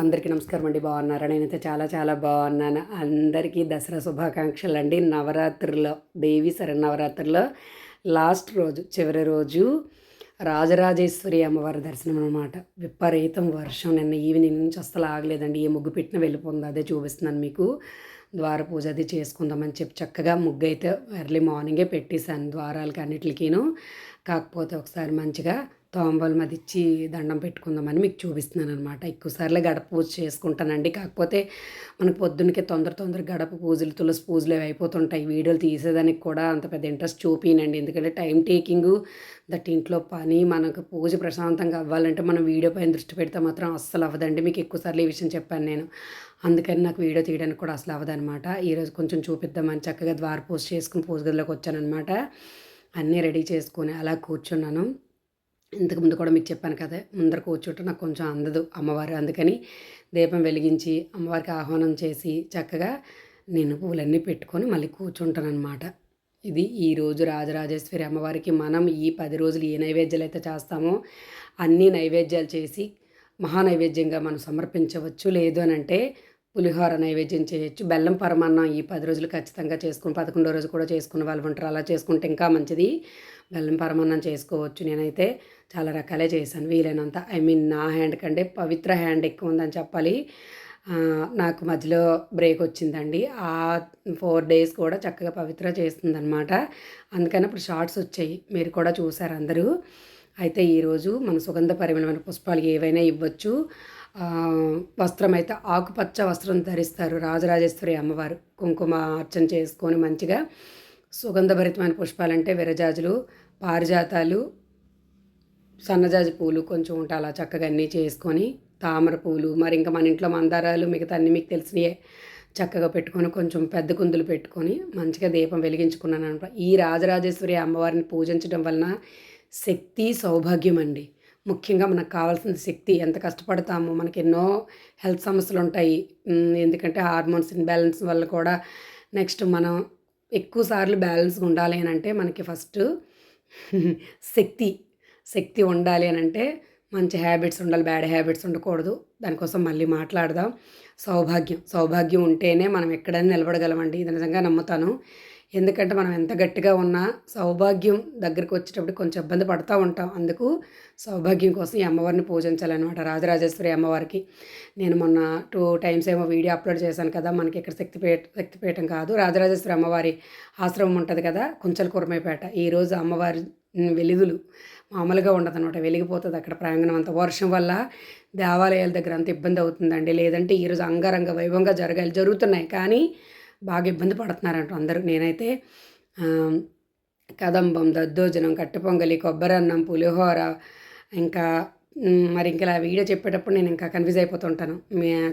అందరికీ నమస్కారం అండి. బాగున్నారా? నేనైతే చాలా చాలా బాగున్నాను. అందరికీ దసరా శుభాకాంక్షలు అండి. నవరాత్రిలో దేవి నవరాత్రిలో లాస్ట్ రోజు చివరి రోజు రాజరాజేశ్వరి అమ్మవారి దర్శనం అనమాట విపరీతం వర్షం. నిన్న ఈవినింగ్ నుంచి అస్సలు ఆగలేదండి. ఏ ముగ్గు పెట్టిన వెళ్ళిపోతుంది. అదే చూపిస్తున్నాను మీకు. ద్వార పూజ అది చేసుకుందామని చెప్పి చక్కగా ముగ్గు అయితే ఎర్లీ మార్నింగే పెట్టేశాను ద్వారాలకి అన్నిటికీను. కాకపోతే ఒకసారి మంచిగా తోంబలం మదిచ్చి ఇచ్చి దండం పెట్టుకుందామని మీకు చూపిస్తున్నాను అనమాట ఎక్కువసార్లు గడప పూజ చేసుకుంటానండి. కాకపోతే మనకు పొద్దున్నకే తొందర తొందర గడప పూజలు తులసి పూజలు అవి అయిపోతుంటాయి. వీడియోలు తీసేదానికి కూడా అంత పెద్ద ఇంట్రెస్ట్ చూపినండి ఎందుకంటే టైం టేకింగ్ దట్ ఇంట్లో పని మనకు పూజ ప్రశాంతంగా అవ్వాలంటే మనం వీడియో పైన దృష్టి పెడితే మాత్రం అస్సలు అవ్వదండి. మీకు ఎక్కువసార్లు ఈ విషయం చెప్పాను నేను. అందుకని నాకు వీడియో తీయడానికి కూడా అసలు అవ్వదనమాట ఈరోజు కొంచెం చూపిద్దామని చక్కగా ద్వార పూజ చేసుకుని పూజ గదిలోకి వచ్చానమాట అన్నీ రెడీ చేసుకొని అలా కూర్చున్నాను. ఇంతకుముందు కూడా మీకు చెప్పాను కదా ముందర కూర్చుంటే నాకు కొంచెం అందదు అమ్మవారు. అందుకని దీపం వెలిగించి అమ్మవారికి ఆహ్వానం చేసి చక్కగా నేను పూలన్నీ పెట్టుకొని మళ్ళీ కూర్చుంటాను అనమాట ఇది ఈరోజు రాజరాజేశ్వరి అమ్మవారికి మనం ఈ పది రోజులు ఏ నైవేద్యాలు అయితే చేస్తామో అన్ని నైవేద్యాలు చేసి మహా నైవేద్యంగా మనం సమర్పించవచ్చు. లేదు అని అంటే పులిహోర నైవేద్యం చేయొచ్చు. బెల్లం పరమాన్నం ఈ పది రోజులు ఖచ్చితంగా చేసుకుని పదకొండో రోజు కూడా చేసుకున్న వాళ్ళు ఉంటారు. అలా చేసుకుంటే ఇంకా మంచిది. బెల్లం పరమాన్నం చేసుకోవచ్చు. నేనైతే చాలా రకాలే చేశాను. వీలైనంత ఐ మీన్ నా హ్యాండ్ కంటే పవిత్ర హ్యాండ్ ఎక్కువ ఉందని చెప్పాలి. నాకు మధ్యలో బ్రేక్ వచ్చిందండి. ఆ ఫోర్ డేస్ కూడా చక్కగా పవిత్ర చేస్తుందనమాట అందుకని అప్పుడు షార్ట్స్ వచ్చాయి. మీరు కూడా చూసారు అందరూ. అయితే ఈరోజు మన సుగంధ పరిమళమైన పుష్పాలు ఏవైనా ఇవ్వచ్చు. వస్త్రం అయితే ఆకుపచ్చ వస్త్రం ధరిస్తారు రాజరాజేశ్వరి అమ్మవారు. కుంకుమ అర్చన చేసుకొని మంచిగా సుగంధభరితమైన పుష్పాలంటే విరజాజులు పారిజాతాలు సన్నజాజి పూలు కొంచెం ఉంటే అలా చక్కగా అన్నీ చేసుకొని తామర పూలు మరి ఇంకా మన ఇంట్లో మందారాలు మిగతా అన్నీ మీకు తెలిసినయే చక్కగా పెట్టుకొని కొంచెం పెద్ద కుందులు పెట్టుకొని మంచిగా దీపం వెలిగించుకున్నాను అనమాట. ఈ రాజరాజేశ్వరి అమ్మవారిని పూజించడం వలన శక్తి సౌభాగ్యం అండి. ముఖ్యంగా మనకు కావాల్సిన శక్తి ఎంత కష్టపడతామో మనకి ఎన్నో హెల్త్ సమస్యలు ఉంటాయి. ఎందుకంటే హార్మోన్స్ ఇన్బ్యాలెన్స్ వల్ల కూడా నెక్స్ట్ మనం ఎక్కువ సార్లు బ్యాలెన్స్ ఉండాలి అని అంటే మనకి ఫస్ట్ శక్తి శక్తి ఉండాలి అని అంటే మంచి హ్యాబిట్స్ ఉండాలి బ్యాడ్ హ్యాబిట్స్ ఉండకూడదు. దానికోసం మళ్ళీ మాట్లాడదాం. సౌభాగ్యం సౌభాగ్యం ఉంటేనే మనం ఎక్కడైనా నిలబడగలమండి. ఇది నిజంగా నమ్ముతాను. ఎందుకంటే మనం ఎంత గట్టిగా ఉన్నా సౌభాగ్యం దగ్గరికి వచ్చేటప్పుడు కొంచెం ఇబ్బంది పడుతూ ఉంటాం. అందుకు సౌభాగ్యం కోసం ఈ అమ్మవారిని పూజించాలన్నమాట. రాజరాజేశ్వరి అమ్మవారికి. నేను మొన్న టూ టైమ్స్ ఏమో వీడియో అప్లోడ్ చేశాను కదా మనకి ఇక్కడ శక్తిపీఠ శక్తిపీఠం కాదు రాజరాజేశ్వరి అమ్మవారి ఆశ్రమం ఉంటుంది కదా కొంచెం కురమైపేట ఈరోజు అమ్మవారి వెలుగులు మామూలుగా ఉండదు అనమాట వెలిగిపోతుంది అక్కడ ప్రాంగణం అంతా. వర్షం వల్ల దేవాలయాల దగ్గర అంత ఇబ్బంది అవుతుందండి. లేదంటే ఈరోజు అంగరంగ వైభవంగా జరగాలి జరుగుతున్నాయి. కానీ బాగా ఇబ్బంది పడుతున్నారంట అందరూ. నేనైతే కదంబం దద్దోజనం కట్టు పొంగలి కొబ్బరన్నం పులిహోర ఇంకా మరి ఇంకా వీడియో చెప్పేటప్పుడు నేను ఇంకా కన్ఫ్యూజ్ అయిపోతుంటాను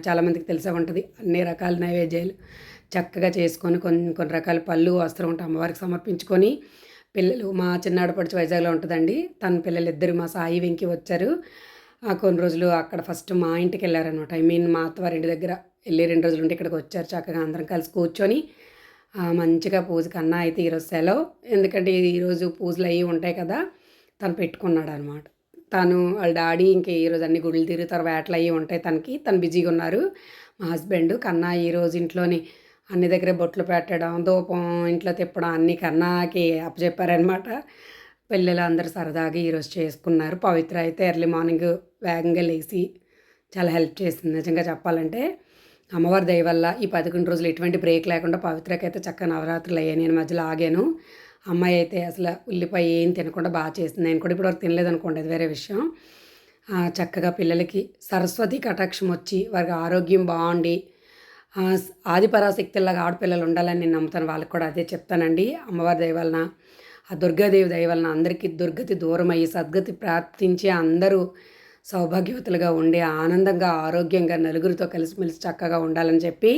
చాలామందికి తెలిసే ఉంటుంది. అన్ని రకాల నైవేద్యాలు చక్కగా చేసుకొని కొన్ని కొన్ని రకాల పళ్ళు వస్త్రం ఉంటాయి అమ్మవారికి సమర్పించుకొని పిల్లలు మా చిన్నాడు పడిచి వైజాగ్లో ఉంటుందండి. తన పిల్లలు ఇద్దరు మా సాయి వెంకి వచ్చారు. కొన్ని రోజులు అక్కడ ఫస్ట్ మా ఇంటికి వెళ్ళారనమాట ఐ మీన్ మా అత్తవారింటి దగ్గర. వెళ్ళి రెండు రోజులు ఉంటే ఇక్కడికి వచ్చారు చక్కగా అందరం కలిసి కూర్చొని మంచిగా పూజకి అన్న అయితే ఈరోజు సెలవు. ఎందుకంటే ఈరోజు పూజలు అవి ఉంటాయి కదా తను పెట్టుకున్నాడు అనమాట తను వాళ్ళ డాడీ ఇంకా ఈరోజు అన్ని గుళ్ళు తిరుగుతారు వేటలు అవి ఉంటాయి తనకి. తను బిజీగా ఉన్నారు. మా హస్బెండ్ కన్నా ఈరోజు ఇంట్లోని అన్ని దగ్గర బొట్లు పెట్టడం ధూపం ఇంట్లో తిప్పడం అన్ని కన్నాకి అప్పచెప్పారనమాట. పిల్లలు అందరు సరదాగా ఈరోజు చేసుకున్నారు. పవిత్ర అయితే ఎర్లీ మార్నింగ్ వేగంగా లేచి చాలా హెల్ప్ చేసింది. నిజంగా చెప్పాలంటే అమ్మవారి దయ వల్ల ఈ పదకొండు రోజులు ఎటువంటి బ్రేక్ లేకుండా పవిత్రకి అయితే చక్కగా నవరాత్రులు అయ్యాయి. నేను మధ్యలో ఆగాను. అమ్మాయి అయితే అసలు ఉల్లిపాయ ఏం తినకుండా బాగా చేసింది. నేను కూడా ఇప్పటివరకు తినలేదు అనుకోండి అది వేరే విషయం. చక్కగా పిల్లలకి సరస్వతి కటాక్షం వచ్చి వారికి ఆరోగ్యం బాగుండి ఆదిపరాశక్తిలాగా ఆడపిల్లలు ఉండాలని నేను నమ్ముతాను. వాళ్ళకి కూడా అదే చెప్తానండి. అమ్మవారి దయ వలన ఆ దుర్గాదేవి దయ వలన అందరికీ దుర్గతి దూరం అయ్యి సద్గతి ప్రార్థించి అందరూ సౌభాగ్యవతులుగా ఉండి ఆనందంగా ఆరోగ్యంగా నలుగురితో కలిసిమెలిసి చక్కగా ఉండాలని చెప్పి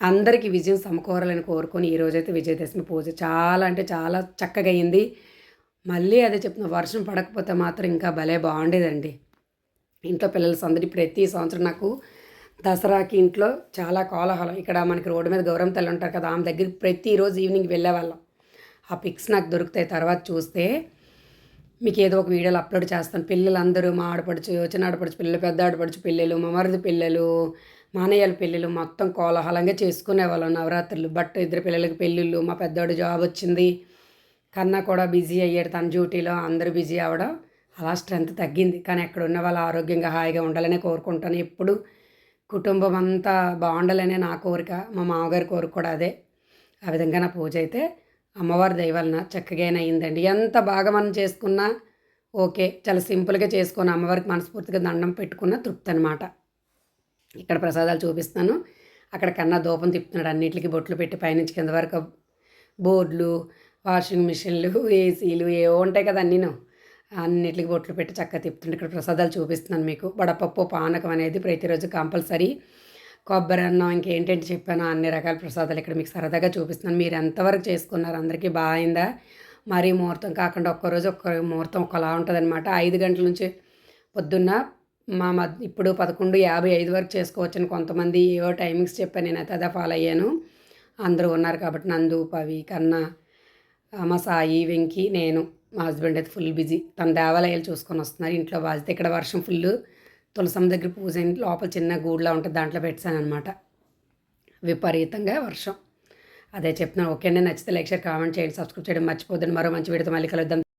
అందరికీ విజయం సమకూరాలని కోరుకొని ఈరోజైతే విజయదశమి పూజ చాలా అంటే చాలా చక్కగా అయింది. మళ్ళీ అదే చెప్తున్నా వర్షం పడకపోతే మాత్రం ఇంకా భలే బాగుండేదండి. ఇంట్లో పిల్లల సందడి ప్రతి సంవత్సరం నాకు దసరాకి ఇంట్లో చాలా కోలాహలం. ఇక్కడ మనకి రోడ్డు మీద గౌరవం తల్లి ఉంటారు కదా ఆమె దగ్గరికి ప్రతిరోజు ఈవినింగ్ వెళ్ళేవాళ్ళం. ఆ పిక్స్ నాకు దొరుకుతాయి. తర్వాత చూస్తే మీకు ఏదో ఒక వీడియోలు అప్లోడ్ చేస్తాను. పిల్లలందరూ మా ఆడపడుచు చిన్న ఆడపడుచు పిల్లలు పెద్ద ఆడపడుచు పిల్లలు మా మరిది పిల్లలు మా అన్నయ్యల పెళ్ళిళ్ళు మొత్తం కోలాహలంగా చేసుకునేవాళ్ళం నవరాత్రులు. బట్ ఇద్దరు పిల్లలకి పెళ్ళిళ్ళు మా పెద్దవాడు జాబ్ వచ్చింది. కన్నా కూడా బిజీ అయ్యాడు తన డ్యూటీలో. అందరూ బిజీ అవ్వడం అలా స్ట్రెంత్ తగ్గింది. కానీ ఎక్కడ ఉన్న వాళ్ళు ఆరోగ్యంగా హాయిగా ఉండాలని కోరుకుంటాను ఎప్పుడు. కుటుంబం అంతా బాగుండాలనే నా కోరిక. మా మామగారి కోరిక కూడా అదే. ఆ విధంగా నా పూజ అయితే అమ్మవారి దయవలన చక్కగానయ్యిందండి అయిందండి ఎంత బాగా మనం చేసుకున్నా ఓకే చాలా సింపుల్గా చేసుకుని అమ్మవారికి మనస్ఫూర్తిగా దండం పెట్టుకున్న తృప్తి అనమాట ఇక్కడ ప్రసాదాలు చూపిస్తాను అక్కడ కన్నా దూపం తిప్పుతున్నాడు. అన్నిటికి బొట్లు పెట్టి పైనుంచి కింద వరకు బోర్డులు వాషింగ్ మిషన్లు ఏసీలు ఏవో ఉంటాయి కదా అన్నీను. అన్నిటికి బొట్లు పెట్టి చక్కగా తిప్పుతుంటే ఇక్కడ ప్రసాదాలు చూపిస్తున్నాను మీకు. వడపప్పు పానకం అనేది ప్రతిరోజు కంపల్సరీ కొబ్బరి అన్నం ఇంకేంటంటే చెప్పాను అన్ని రకాల ప్రసాదాలు ఇక్కడ మీకు సరదాగా చూపిస్తున్నాను. మీరు ఎంతవరకు చేసుకున్నారు అందరికీ బాగుందా మరీ ముహూర్తం కాకుండా ఒక్కరోజు ఒక్క ముహూర్తం ఒకలా ఉంటుందన్నమాట. ఐదు గంటల నుంచి పొద్దున్న మా మద్ ఇప్పుడు పదకొండు యాభై ఐదు వరకు చేసుకోవచ్చని కొంతమంది ఏవో టైమింగ్స్ చెప్పాను నేనైతే అదే ఫాలో అయ్యాను. అందరూ ఉన్నారు కాబట్టి నందు పవి కన్నా మా సాయి వెంకి నేను మా హస్బెండ్ అయితే ఫుల్ బిజీ. తన దేవాలయాలు చూసుకొని వస్తున్నారు. ఇంట్లో బాధ్యత ఇక్కడ వర్షం ఫుల్ తులసమ్మ దగ్గర పూజ అయింది. లోపల చిన్న గూడులా ఉంటుంది దాంట్లో పెట్టాను విపరీతంగా వర్షం. అదే చెప్తున్నాను ఓకే అండి నచ్చితే లైక్ షేర్ కామెంట్ చేయండి సబ్స్క్రైబ్ చేయడం. మర్చిపోద్దండి. మరో మంచి వీడితో మళ్ళీ కలుద్దాం.